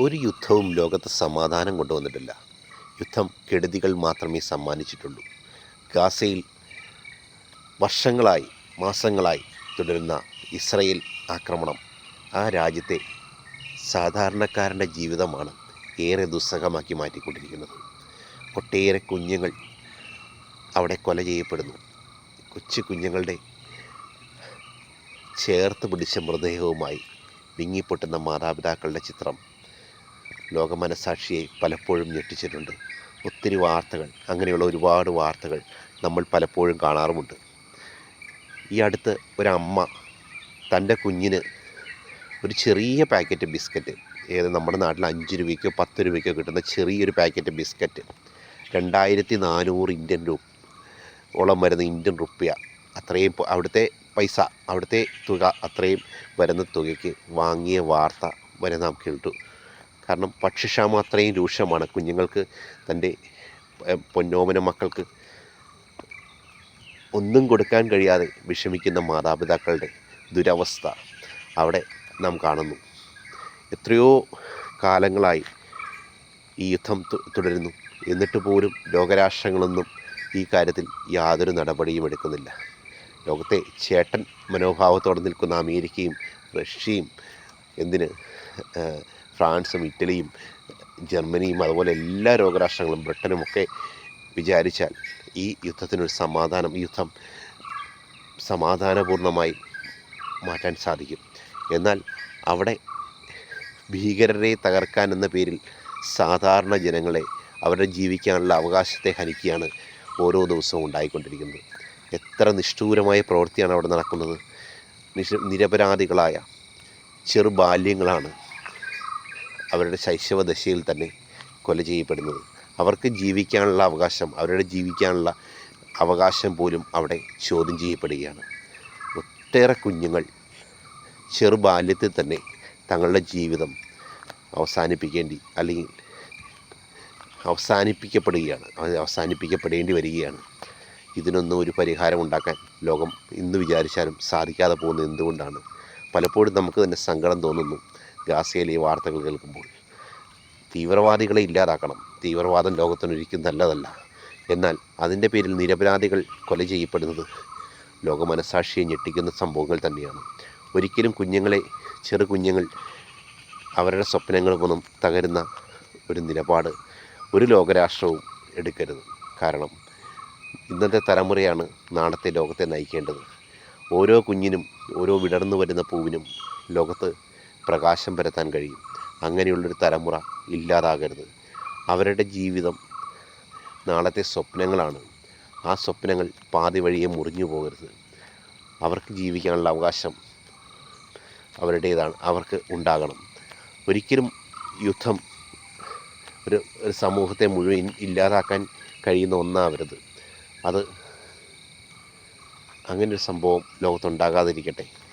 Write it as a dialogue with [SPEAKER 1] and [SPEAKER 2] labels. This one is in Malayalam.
[SPEAKER 1] ഒരു യുദ്ധവും ലോകത്ത് സമാധാനം കൊണ്ടുവന്നിട്ടില്ല. യുദ്ധം കെടുതികൾ മാത്രമേ സമ്മാനിച്ചിട്ടുള്ളൂ. ഗാസയിൽ വർഷങ്ങളായി മാസങ്ങളായി തുടരുന്ന ഇസ്രയേൽ ആക്രമണം ആ രാജ്യത്തെ സാധാരണക്കാരന്റെ ജീവിതമാണ് ഏറെ ദുസ്സഹമാക്കി മാറ്റിക്കൊണ്ടിരിക്കുന്നത്. ഒട്ടേറെ കുഞ്ഞുങ്ങൾ അവിടെ കൊല ചെയ്യപ്പെടുന്നു. കൊച്ചു കുഞ്ഞുങ്ങളുടെ ചേർത്ത് പിടിച്ച മൃതദേഹവുമായി വിങ്ങിപ്പൊട്ടുന്ന മാതാപിതാക്കളുടെ ചിത്രം ലോക മനസാക്ഷിയെ പലപ്പോഴും ഞെട്ടിച്ചിട്ടുണ്ട്. ഒത്തിരി വാർത്തകൾ അങ്ങനെയുള്ള ഒരുപാട് വാർത്തകൾ നമ്മൾ പലപ്പോഴും കാണാറുമുണ്ട്. ഈ അടുത്ത് ഒരമ്മ തന്റെ കുഞ്ഞിന് ഒരു ചെറിയ പാക്കറ്റ് ബിസ്ക്കറ്റ് ഏത് നമ്മുടെ നാട്ടിൽ അഞ്ച് രൂപയ്ക്കോ പത്ത് രൂപയ്ക്കോ കിട്ടുന്ന ചെറിയൊരു പാക്കറ്റ് ബിസ്ക്കറ്റ് രണ്ടായിരത്തി നാനൂറ് ഇന്ത്യൻ രൂപ ഓളം വരുന്ന ഇന്ത്യൻ റുപ്യ അത്രയും അവിടുത്തെ പൈസ അവിടുത്തെ തുക അത്രയും വരുന്ന തുകയ്ക്ക് വാങ്ങിയ വാർത്ത വരെ നാം കേട്ടു. കാരണം ഭക്ഷ്യക്ഷാമം അത്രയും രൂക്ഷമാണ്. കുഞ്ഞുങ്ങൾക്ക് തന്റെ പൊന്നോമന മക്കൾക്ക് ഒന്നും കൊടുക്കാൻ കഴിയാതെ വിഷമിക്കുന്ന മാതാപിതാക്കളുടെ ദുരവസ്ഥ അവിടെ നാം കാണുന്നു. എത്രയോ കാലങ്ങളായി ഈ യുദ്ധം തുടരുന്നു. എന്നിട്ട് പോലും ലോകരാഷ്ട്രങ്ങളൊന്നും ഈ കാര്യത്തിൽ യാതൊരു നടപടിയും എടുക്കുന്നില്ല. ലോകത്തെ ചേട്ടൻ മനോഭാവത്തോടെ നിൽക്കുന്ന അമേരിക്കയും റഷ്യയും എന്തിന് ഫ്രാൻസും ഇറ്റലിയും ജർമ്മനിയും അതുപോലെ എല്ലാ രോഗരാഷ്ട്രങ്ങളും ബ്രിട്ടനും ഒക്കെ വിചാരിച്ചാൽ ഈ യുദ്ധത്തിനൊരു സമാധാനം ഈ യുദ്ധം സമാധാനപൂർണമായി മാറ്റാൻ സാധിക്കും. എന്നാൽ അവിടെ ഭീകരരെ തകർക്കാൻ എന്ന പേരിൽ സാധാരണ ജനങ്ങളെ അവരുടെ ജീവിക്കാനുള്ള അവകാശത്തെ ഹനിക്കുകയാണ് ഓരോ ദിവസവും ഉണ്ടായിക്കൊണ്ടിരിക്കുന്നത്. എത്ര നിഷ്ഠൂരമായ പ്രവൃത്തിയാണ് അവിടെ നടക്കുന്നത്. നിരപരാധികളായ ചെറുബാല്യങ്ങളാണ് അവരുടെ ശൈശവദശയിൽ തന്നെ കൊല ചെയ്യപ്പെടുന്നത്. അവർക്ക് ജീവിക്കാനുള്ള അവകാശം അവരുടെ ജീവിക്കാനുള്ള അവകാശം പോലും അവിടെ ചോദ്യം ചെയ്യപ്പെടുകയാണ്. ഒട്ടേറെ കുഞ്ഞുങ്ങൾ ചെറുബാല്യത്തിൽ തന്നെ തങ്ങളുടെ ജീവിതം അവസാനിപ്പിക്കേണ്ടി അല്ലെങ്കിൽ അവസാനിപ്പിക്കപ്പെടുകയാണ് അവസാനിപ്പിക്കപ്പെടേണ്ടി വരികയാണ്. ഇതിനൊന്നും ഒരു പരിഹാരം ഉണ്ടാക്കാൻ ലോകം ഇന്ന് വിചാരിച്ചാലും സാധിക്കാതെ പോകുന്നത് എന്തുകൊണ്ടാണ്? പലപ്പോഴും നമുക്ക് തന്നെ സങ്കടം തോന്നുന്നു. ഗാസയിലെ ഈ വാർത്തകൾ കേൾക്കുമ്പോൾ തീവ്രവാദികളെ ഇല്ലാതാക്കണം. തീവ്രവാദം ലോകത്തിനൊരിക്കും നല്ലതല്ല. എന്നാൽ അതിന്റെ പേരിൽ നിരപരാധികൾ കൊല ചെയ്യപ്പെടുന്നത് ലോക മനസാക്ഷിയെ ഞെട്ടിക്കുന്ന സംഭവങ്ങൾ തന്നെയാണ്. ഒരിക്കലും കുഞ്ഞുങ്ങളെ ചെറു കുഞ്ഞുങ്ങൾ അവരുടെ സ്വപ്നങ്ങളൊന്നും തകരുന്ന ഒരു നിലപാട് ഒരു ലോകരാഷ്ട്രവും എടുക്കരുത്. കാരണം ഇന്നത്തെ തലമുറയാണ് നാളത്തെ ലോകത്തെ നയിക്കേണ്ടത്. ഓരോ കുഞ്ഞിനും ഓരോ വിടർന്നു വരുന്ന പൂവിനും ലോകത്ത് പ്രകാശം പരത്താൻ കഴിയും. അങ്ങനെയുള്ളൊരു തലമുറ ഇല്ലാതാകരുത്. അവരുടെ ജീവിതം നാളത്തെ സ്വപ്നങ്ങളാണ്. ആ സ്വപ്നങ്ങൾ പാതി വഴിയെ മുറിഞ്ഞു പോകരുത്. അവർക്ക് ജീവിക്കാനുള്ള അവകാശം അവരുടേതാണ്. അവർക്ക് ഉണ്ടാകണം. ഒരിക്കലും യുദ്ധം ഒരു ഒരു സമൂഹത്തെ മുഴുവൻ ഇല്ലാതാക്കാൻ കഴിയുന്ന ഒന്നാവരുത്. അത് അങ്ങനൊരു സംഭവം ലോകത്തുണ്ടാകാതിരിക്കട്ടെ.